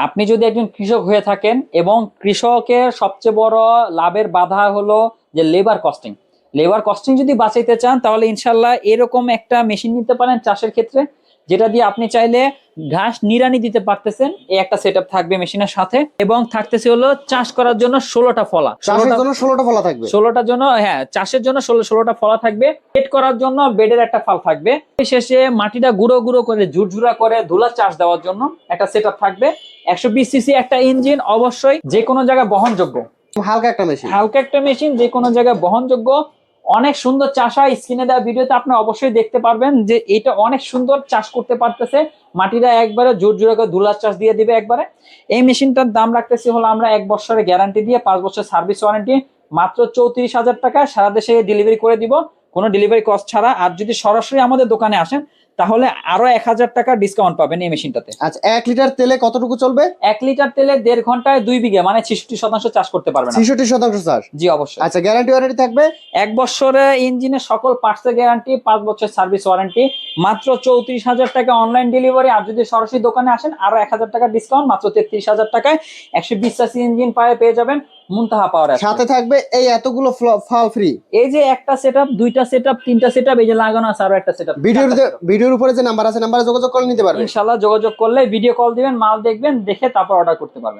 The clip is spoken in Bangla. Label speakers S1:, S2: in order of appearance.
S1: আপনি যদি একজন কৃষক হয়ে থাকেন এবং কৃষকের সবচেয়ে বড় লাভের বাধা হলো যে লেবার কস্টিং লেবার কস্টিং যদি বাঁচাইতে চান, তাহলে ইনশাল্লাহ এরকম একটা মেশিন নিতে পারেন চাষের ক্ষেত্রে। যেটা দিয়ে আপনি চাইলে ঘাস নিড়ানি দিতে পারতেছেন। এই একটা সেট থাকবে মেশিনের সাথে এবং থাকতেছে হলো চাষ করার জন্য ষোলোটা ফলা।
S2: চাষের জন্য ষোলোটা ফলা থাকবে।
S1: ষোলোটার জন্য হ্যাঁ চাষের জন্য ষোলো ষোলোটা ফলা থাকবে। বেড করার জন্য বেডের একটা ফাল থাকবে। শেষে মাটিটা গুঁড়ো গুঁড়ো করে ঝুরঝুরা করে ধুলা চাষ দেওয়ার জন্য একটা সেট থাকবে। একশো বিশ সিসি একটা ইঞ্জিন অবশ্যই যে কোনো জায়গায় বহনযোগ্য।
S2: হালকা একটা মেশিন
S1: হালকা একটা মেশিন যে কোনো জায়গায় বহনযোগ্য। অনেক সুন্দর চাষ হয়। স্ক্রিনে দেওয়া ভিডিওতে আপনি অবশ্যই দেখতে পারবেন যে এটা অনেক সুন্দর চাষ করতে পারতেছে। মাটিটা একবারে জোর জোরে করে ধুলার চাষ দিয়ে দিবে একবারে। এই মেশিনটার দাম রাখতেছি হলো আমরা এক বছরের গ্যারান্টি দিয়ে পাঁচ বছর সার্ভিস ওয়ারেন্টি মাত্র চৌত্রিশ হাজার টাকা সারা দেশে ডেলিভারি করে দিব। কোনো ডেলিভারি কস্ট ছাড়া। আর যদি সরাসরি আমাদের দোকানে আসেন তাহলে আরও এক হাজার টাকা ডিসকাউন্ট পাবেন এই মেশিনটাতে।
S2: আচ্ছা এক লিটার তেলে কতটুকু চলবে?
S1: এক লিটার তেলে দেড় ঘন্টায় দুই বিঘে মানে ছেষট্টি শতাংশ চাষ করতে পারবেন।
S2: ছেষট্টি শতাংশ চাষ?
S1: জি অবশ্যই।
S2: আচ্ছা গ্যারান্টি ওয়ারেন্টি থাকবে?
S1: এক বছরে ইঞ্জিনের সকল পার্টসের গ্যারান্টি পাঁচ বছর সার্ভিস ওয়ারেন্টি মাত্র চৌত্রিশ হাজার টাকা অনলাইন ডেলিভারি আর যদি সরাসরি দোকানে আসেন আরও এক হাজার টাকা ডিসকাউন্ট মাত্র তেত্রিশ হাজার টাকায় একশো বিশ সিসি ইঞ্জিন পায়ে পেয়ে যাবেন মুনতাহা পাওয়ার
S2: সাথে থাকবে এই এতগুলো ফল- ফ্রি
S1: এই যে একটা সেট দুইটা সেট তিনটা সেট এই যে লাগানো আছে আরও একটা সেট
S2: ভিডিওর ভিডিওর উপরে যে নাম্বার আছে, নাম্বারে যোগাযোগ করে নিতে পারবেন
S1: ইনশাআল্লাহ যোগাযোগ করলে ভিডিও কল দিবেন, মাল দেখবেন, দেখে তারপর অর্ডার করতে পারবেন।